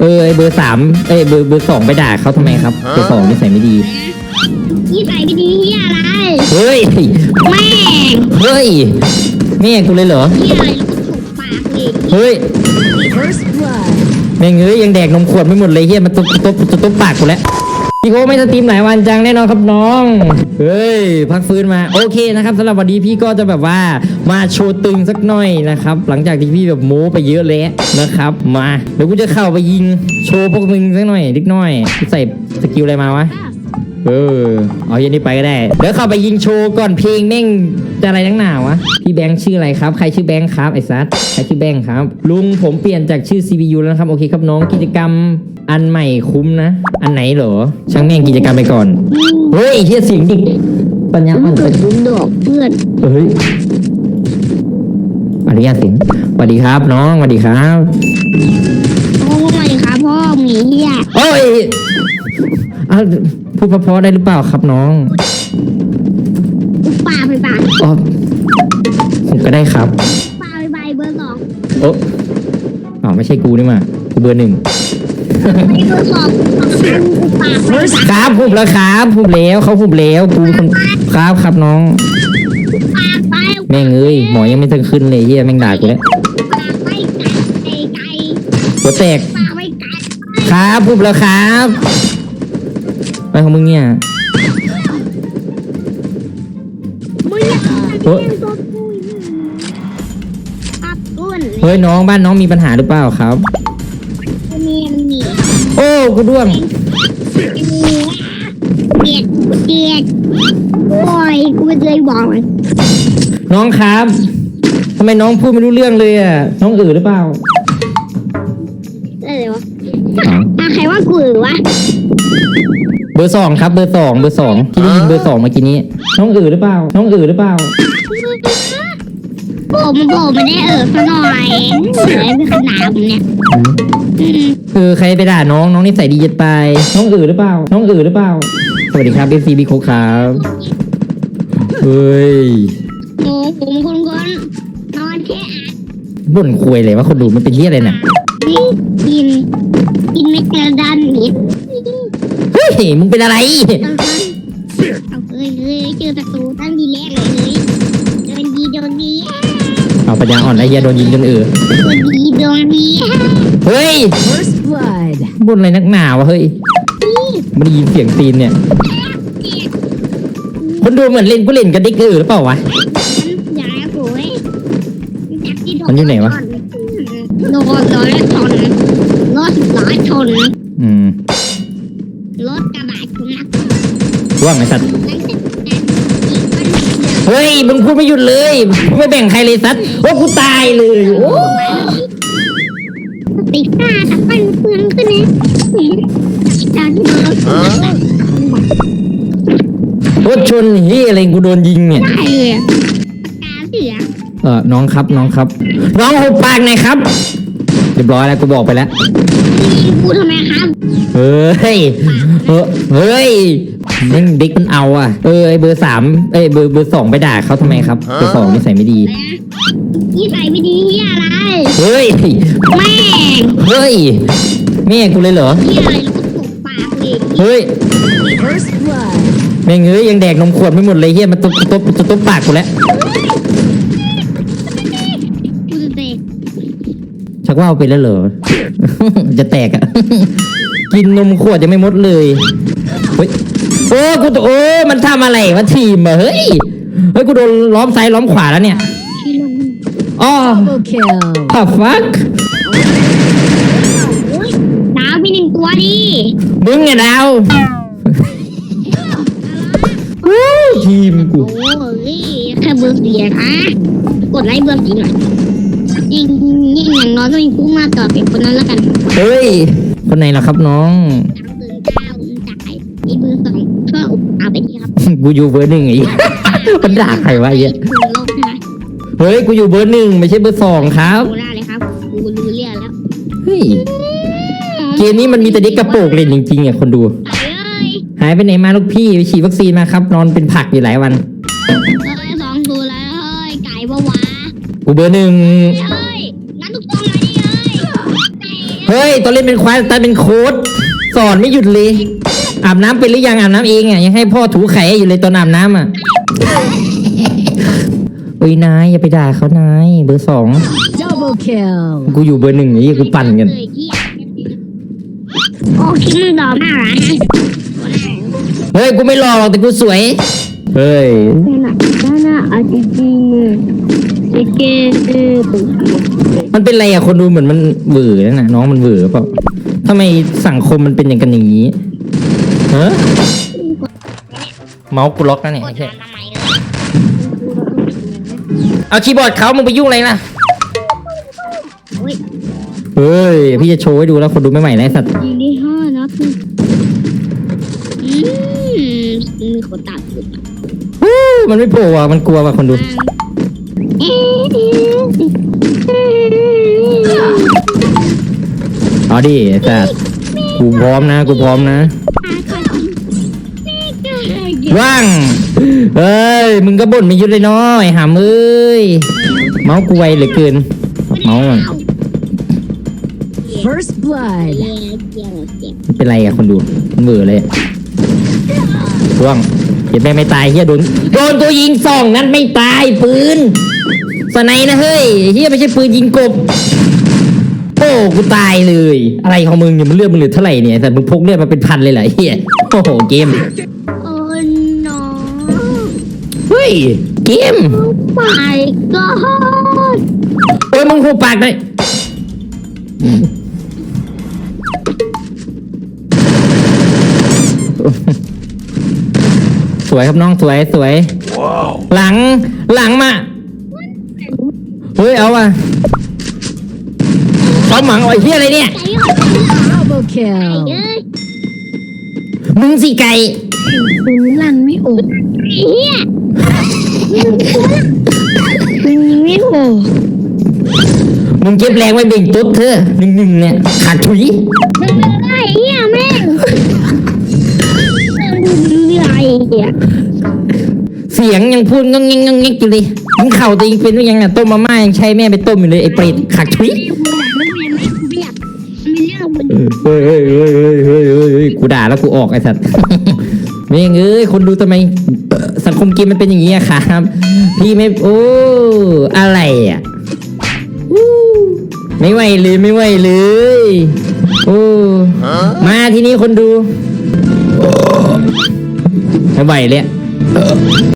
เออไอเบอร์สามเอยเบอร์เบอร์สองไปด่าเขาทำไมครับเบอร์สองนิสัยไม่ดีนี่ใส่ไม่ดีเฮียอะไร เฮ้ย แม่งเฮ้ยแม่กูเลยเหรอ เฮียอะไรถูกปากเลย เฮ้ย First blood. แม่งเอ้ยยังแดกนมขวดไม่หมดเลยเฮียมันตุ๊บตุ๊บตุ๊บตุ๊บปากกูแล้ว พี่โก้ไม่สตรีมหลายวันจังแน่นอนครับน้อง เฮ้ย พักฟื้นมา โอเคนะครับสำหรับวันนี้พี่ก็จะแบบว่ามาโชว์ตึงสักหน่อยนะครับ หลังจากที่พี่แบบโม้ไปเยอะแล้วนะครับ มาเดี๋ยวกูจะเข้าไปยิงโชว์พวกมึงสักหน่อยนิดหน่อยกูใส่สกิลอะไรมาวะ เออเอาเย็นนี้ไปก็ได้ เดี๋ยวเข้าไปยิงโชว์ก่อนเพลงแม่งจะอะไรนักหนาวะ พี่แบงค์ชื่ออะไรครับ ใครชื่อแบงค์ครับไอ้ซัดใครชื่อแบงค์ครับ ลุงผมเปลี่ยนจากชื่อ CPU แล้วนะครับ โอเคครับน้องกิจกรรมอันใหม่คุ้มนะ อันไหนเหรอ ช่างแม่งกิจกรรมไปก่อน เฮ้ยเฮียเสียงดิกปัญญาอ่อนเกิดบุญดอกเพื่อนเฮ้ยอนุญาตเสียงสวัสดีครับ น้องสวัสดีครับโอ้ยครับพ่อหมีเฮียโอ้ยอ้าว พูดเพราะๆได้หรือเปล่าครับน้องอุปาไปปากอ๋อผมก็ได้ครับปาไปใบเบอร์สองโอ้อ๋อไม่ใช่กูนี่มากูเบอร์หนึ่งไอ้เบอร์สองอุปาไปครับพูดแล้วครับพูดแล้วเขาพูดแล้วกูเป็นคนครับครับน้องปาไปแม่งเอ้ยหมอยังไม่ถึงขึ้นเลยเฮียแม่งด่ากูแล้วปาไปไก่ไก่หัวแตกปาไปไก่ครับพูดแล้วครับ ไปของมึงเนี่ยมึงอยากทำตัวกูอับก้นเฮ้ยน้องบ้านน้องมีปัญหาหรือเปล่าครับ มีมันมีโอ้กูด้วงมีเด็ดเด็ดโอ้ยกูไม่เคยบอกเลยน้องครับทำไมน้องพูดไม่รู้เรื่องเลยอะน้องเอือหรือเปล่า อะไรวะอะใครว่ากูหรือวะเบอร์สองครับเบอร์สองเบอร์สองที่ได้ยินเบอร์สองเมื่อกี้นี้ น้องเอือหรือเปล่า น้องเอือหรือเปล่าโผล่มาโผล่มาได้เออซะหน่อยเออเป็นขนาดผมเนี่ยอืมคือใครไปด่าน้องน้องนิสัยดีจะตายน้องเอือหรือเปล่า น้องเอือหรือเปล่า สวัสดีครับเอฟซีบีโคครับเฮ้ยโอ้ผมคนคนนอนแค่อาบ่นคุยเลยว่าคนดูมันเป็นเหี้ยอะไรเนี่ย นี่กิน กินไม่เจอดันนิดเฮ้ยมึงเป็นอะไร เอาเคยเคยเจอศัตรูตั้งทีแรกเลยโดนดีโดนดีเอาปัญญาอ่อนแล้วเฮียโดนยิงจนเอือโดนดีโดนดีเฮ้ย First blood. บ่นอะไรนักหนาวะเฮ้ยไม่ได้ยินเสียงตีนเนี่ย คนดูเหมือนเล่นผู้เล่นกับเด็กเอือหรือเปล่าวะอย่าโอ้ยมันอยู่ไหนวะ โดนร้อยชนรถร้อยชนอืมรถกระบะชนนะว่างไอ้สัตว์หลังจากนั้นอีกคนเดียวเฮ้ยมึงพูดไม่หยุดเลยไม่แบ่งใครเลยสัตว์โอ้กูตายเลยโอ้ติดหน้าตะปั้นเฟืองขึ้นนะจันโดนรถชนเฮียอะไรกูโดนยิงเนี่ยได้เลย เออน้องครับน้องครับ น้องหุบปากหน่อยครับ เรียบร้อยแล้วกูบอกไปแล้วยิงกูทำไมครับ เฮ้ยเออเฮ้ยแม่งเด็กมันเอาอะ เออไอเบอร์สามเอยเบอร์เบอร์สองไปด่าเขาทำไมครับ เบอร์สองนิสัยไม่ดีนี่ใส่ไม่ดีเฮียอะไร เฮ้ย แม่งเฮ้ยแม่กูเลยเหรอเฮียอะไรลูกตกปากเลยเฮ้ย First blood. แม่งเอ้ยยังแดกนมขวดไม่หมดเลยเฮียมันตุ๊บตุ๊บตุ๊บตุ๊บปากกูแล้ว ชักว่าวไปแล้วเหรอ จะแตกอะกินนมขวดยังไม่หมดเลยเฮ้ยโอ้กูโอ้มันทำอะไรวะทีมอะเฮ้ยเฮ้ยกูโดนล้อมซ้ายล้อมขวาแล้วเนี่ยให้ลงอ๋อ Double kill. the fuck โอ้ยดาวมีหนึ่งตัวดิมึงไงดาวฮู้ทีมกู โอ้ยแค่เบอร์สี่อะนะกดไลค์เบอร์สี่หน่อย ยิงยิงอย่างน้อยต้องมีผู้มาต่อเป็นคนนั้นแล้วกันเฮ้ย คนไหนล่ะครับน้องสามเบอร์เก้าจ่ายนี่เบอร์สองช่วยอุปเอาไปทีครับกูอยู่เบอร์หนึ่งไอ้มันด่าใครวะไอ้เหี้ยคุณโลกใช่ไหมเฮ้ย กูอยู่เบอร์หนึ่งไม่ใช่เบอร์สองครับดูได้เลยครับกูรู้เรื่องแล้วเฮ้ย เกมนี้มันมีแต่เด็กกระโปรงเล่นจริงๆอะคนดู ไปเอ้ยหายไปไหนมาลูกพี่ไปฉีดวัคซีนมาครับ นอนเป็นผักอยู่หลายวัน กูเบอร์หนึ่งเฮ้ยงั้นทุกตัวมาดิเฮ้ยไก่เฮ้ยตอนเล่นเป็นควายตอนเป็นโค้ดสอนไม่หยุดเลย อาบน้ำเป็นหรือยังอาบน้ำเองอะยังให้พ่อถูไข่อยู่เลยตอนอาบน้ำอะเอ้ยนายอย่าไปด่าเขานายเบอร์สอง Double kill. กูอยู่เบอร์หนึ่งไอ้เหี้ยกูปั่นกันเลยที่โอ้คิดมึงดอกหน้าเหรอฮะเฮ้ยกูไม่รอหรอกแต่กูสวย เฮ้ยนั่นน่ะนั่นน่ะเอาจริงๆเจ๊เจ๊เจ๊ตุ๊กมันเป็นไรอะคนดูเหมือนมันเบื่อแล้วนะน้องมันเบื่อเปล่าทำไมสังคมมันเป็นอย่างกันอย่างนี้เฮ้เมาส์กูล็อกแล้วเนี่ยกดไอ้เหี้ยทำไมเอาคีย์บอร์ดเขามึงไปยุ่งอะไรล่ะโอ้ยเฮ้ยพี่จะโชว์ให้ดูแล้วคนดูไม่ใหม่แล้วไอ้สัตว์ยิงได้ห้านัดอืมมีคนตัดอยู่ ฮู้มันไม่โผล่อะมันกลัวว่ะคนดูเดิไอ้สัตว์กูพร้อมนะ กูพร้อมนะ ว่าง เอ้ย มึงก็บ่นไม่หยุดเลยเนาะไอ้หามเอ้ย เมาส์กูไวเหลือเกิน เมาส์มัน First blood. มันเป็นไรอะคนดูมันเบื่อเลยร่วงเดี๋ยวแม่งไม่ตายเฮียโดนโดนตัวยิงสองนั้นไม่ตายปืนสไนนะเฮ้ยเฮียไม่ใช่ปืนยิงกบโอ้ กูตายเลย อะไรของมึงเนี่ยมันเลือดมึงเหลือเท่าไหร่เนี่ยแต่มึงพกเลือดมาเป็นพันเลยเหรอไอ้เฮียโอ้โหเกม โอ้น้องเฮ้ย เกม my god โอ้ยมึงหูปากเลยสวยครับน้องสวยสวย หลังหลังมา เฮ้ยเอาว่ะ เอาหมังอ่อยเฮียอะไรเนี่ย Double kill. เอ้ยมึงสิไก่คุณลั่นไม่ออกเฮียคุณยิงไม่ออกมึงเก็บแรงไว้เบ่งตุ๊ดเธอหนึ่งหนึ่งเนี่ยขาดถุยมึงเป็นไรเฮียแม่งมึงเป็นไรเฮียเสียงยังพูดงงเงงงงเงงอยู่เลยมึงเข่าตัวเองเป็นหรือยังอะต้มมาม่ายังใช้แม่ไปต้มอยู่เลยไอ้เปรตขาดถุยมันเรีย เฮ้ยเฮ้ยเฮ้ยเฮ้ยเฮ้ยเฮ้ยเฮ้ยกูด่าแล้วกูออกไอ้สัตว์เม่งเอ้ยคนดูทำไมสังคมเกมมันเป็นอย่างนี้อะครับ พี่ไม่โอ้อะไรอะอู้ไม่ไหวเลยไม่ไหวเลยโอ้มาทีนี้คนดูไม่ไหวเลยอะ